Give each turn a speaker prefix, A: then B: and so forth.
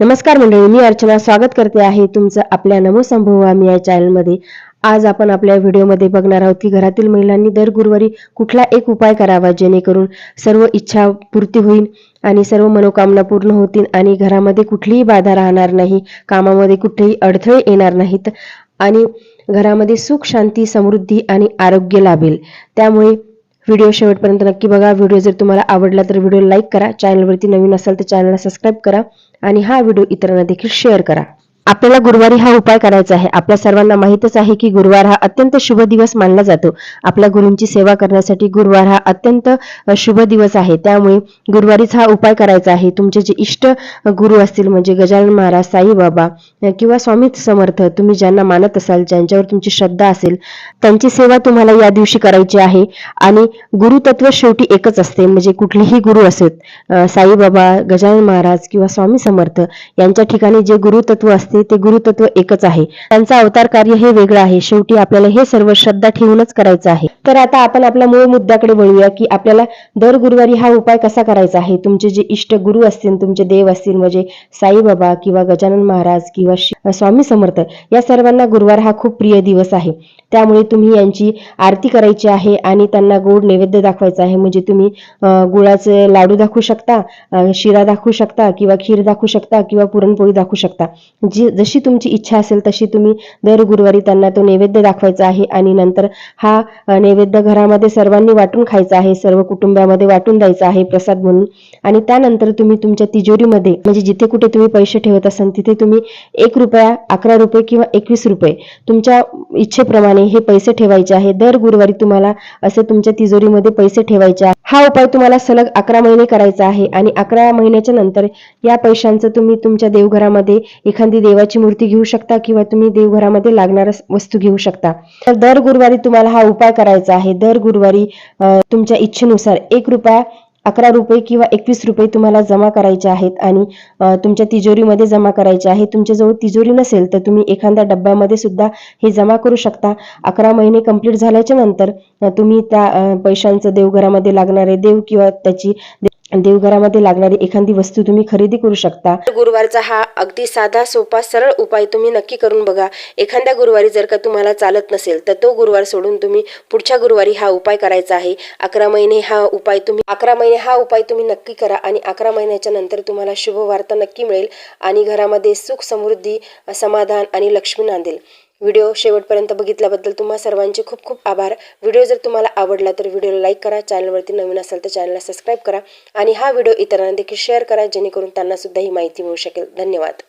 A: नमस्कार मंडळी मी अर्चना स्वागत करते आहे तुमचं आपल्या नमो संभवामी या चॅनलमध्ये आज आपण आपल्या व्हिडिओमध्ये बघणार आहोत की घरातील महिलांनी दर गुरुवारी कुठला एक उपाय करावा जेणेकरून सर्व इच्छा पूर्ती होईल आणि सर्व मनोकामना पूर्ण होतील आणि घरामध्ये कुठलीही बाधा राहणार नाही कामामध्ये कुठेही अडथळे येणार नाहीत आणि घरामध्ये सुख शांती समृद्धी आणि आरोग्य लाभेल. त्यामुळे व्हिडिओ शेवटपर्यंत नक्की बघा. व्हिडिओ जर तुम्हाला आवडला तर व्हिडिओ लाईक करा. चॅनलवरती नवीन असाल तर चॅनलला सबस्क्राईब करा आणि हा व्हिडिओ इतरांना देखील शेअर करा. आपल्याला गुरुवारी हा उपाय करायचा आहे. आपल्या सर्वांना माहितच आहे की गुरुवार हा अत्यंत शुभ दिवस मानला जातो. आपल्या गुरूंची सेवा करण्यासाठी गुरुवार हा अत्यंत शुभ दिवस आहे. त्यामुळे गुरुवारीच हा उपाय करायचा आहे. तुमचे जे इष्ट गुरु असतील म्हणजे गजानन महाराज साईबाबा किंवा स्वामी समर्थ तुम्ही ज्यांना मानत असाल ज्यांच्यावर तुमची श्रद्धा असेल त्यांची सेवा तुम्हाला या दिवशी करायची आहे. आणि गुरुतत्व शेवटी एकच असते. म्हणजे कुठलेही गुरु असेल साईबाबा गजानन महाराज किंवा स्वामी समर्थ यांच्या ठिकाणी जे गुरुतत्व असते ते गुरुतत्व एकच आहे. त्यांचं अवतार कार्य हे वेगळं आहे. शेवटी आपल्याला हे सर्व श्रद्धा ठेवूनच करायचं आहे. तर आता आपण आपल्या मूळ मुद्द्याकडे वळूया की आपल्याला दर गुरुवारी हा उपाय कसा करायचा आहे? तुमचे जे इष्ट गुरु असतील तुमचे देव असतील म्हणजे साईबाबा किंवा गजानन महाराज किंवा स्वामी समर्थ या सर्वांना गुरुवार हा खूप प्रिय दिवस आहे. त्यामुळे तुम्ही यांची आरती करायची आहे आणि त्यांना गोड नैवेद्य दाखवायचा आहे. म्हणजे तुम्ही गुळाचे लाडू दाखवू शकता शिरा दाखवू शकता किंवा खीर दाखवू शकता किंवा पुरणपोळी दाखवू शकता. जी जशी तुमची इच्छा असेल तशी तुम्ही दर गुरुवारी त्यांना तो नैवेद्य दाखवायचा आहे आणि नंतर हा नैवेद्य घरामध्ये सर्वांनी वाटून खायचा आहे सर्व कुटुंबामध्ये वाटून द्यायचा आहे प्रसाद म्हणून. आणि त्यानंतर तुम्ही तुमच्या तिजोरीमध्ये म्हणजे जिथे कुठे तुम्ही पैसे ठेवत असाल तिथे तुम्ही एक रुपये अकरा रुपये किंवा एकवीस रुपये तुमच्या इच्छेप्रमाणे हे पैसे ठेवायचे आहे. दर गुरुवारी तुम्हाला असे तुमच्या तिजोरीमध्ये पैसे ठेवायचे आहे. हा उपाय तुम्हाला सलग अकरा महिने करायचा आहे आणि अकरा महिन्याच्या नंतर या पैशांचं तुम्ही तुमच्या देवघरामध्ये एखादी देवाची मूर्ती घेऊ शकता किंवा तुम्ही देवघरामध्ये लागणाऱ्या वस्तू घेऊ शकता. तर दर गुरुवारी तुम्हाला हा उपाय करायचा आहे. दर गुरुवारी तुमच्या इच्छेनुसार एक रुपया अकरा रुपये किंवा एकवीस रुपये तुम्हाला जमा करायचे आहेत आणि तुमच्या तिजोरीमध्ये जमा करायचे आहे. तुमच्याजवळ तिजोरी नसेल तर तुम्ही एखाद्या डब्यामध्ये सुद्धा हे जमा करू शकता. अकरा महिने कंप्लीट झाल्याच्यानंतर तुम्ही त्या पैशांचं देवघरामध्ये लागणारे देव किंवा त्याची दे- देवघरामध्ये लागणारी एखादी वस्तू तुम्ही खरेदी करू शकता. गुरुवारचा हा अगदी साधा सोपा सरळ उपाय तुम्ही नक्की करून बघा. एखाद्या गुरुवारी जर का तुम्हाला चालत नसेल तर तो गुरुवार सोडून तुम्ही पुढच्या गुरुवारी हा उपाय करायचा आहे. अकरा महिने हा उपाय तुम्ही अकरा महिने हा उपाय तुम्ही नक्की करा आणि अकरा महिन्याच्या नंतर तुम्हाला शुभ वार्ता नक्की मिळेल आणि घरामध्ये सुख समृद्धी समाधान आणि लक्ष्मी नांदेल. व्हिडिओ शेवटपर्यंत बघितल्याबद्दल तुम्हा सर्वांचे खूप खूप आभार. व्हिडिओ जर तुम्हाला आवडला तर व्हिडिओला लाईक करा चॅनलवरती नवीन असाल तर चॅनलला सबस्क्राईब करा आणि हा व्हिडिओ इतरांना देखील शेअर करा जेणेकरून त्यांनासुद्धा ही माहिती मिळू शकेल. धन्यवाद.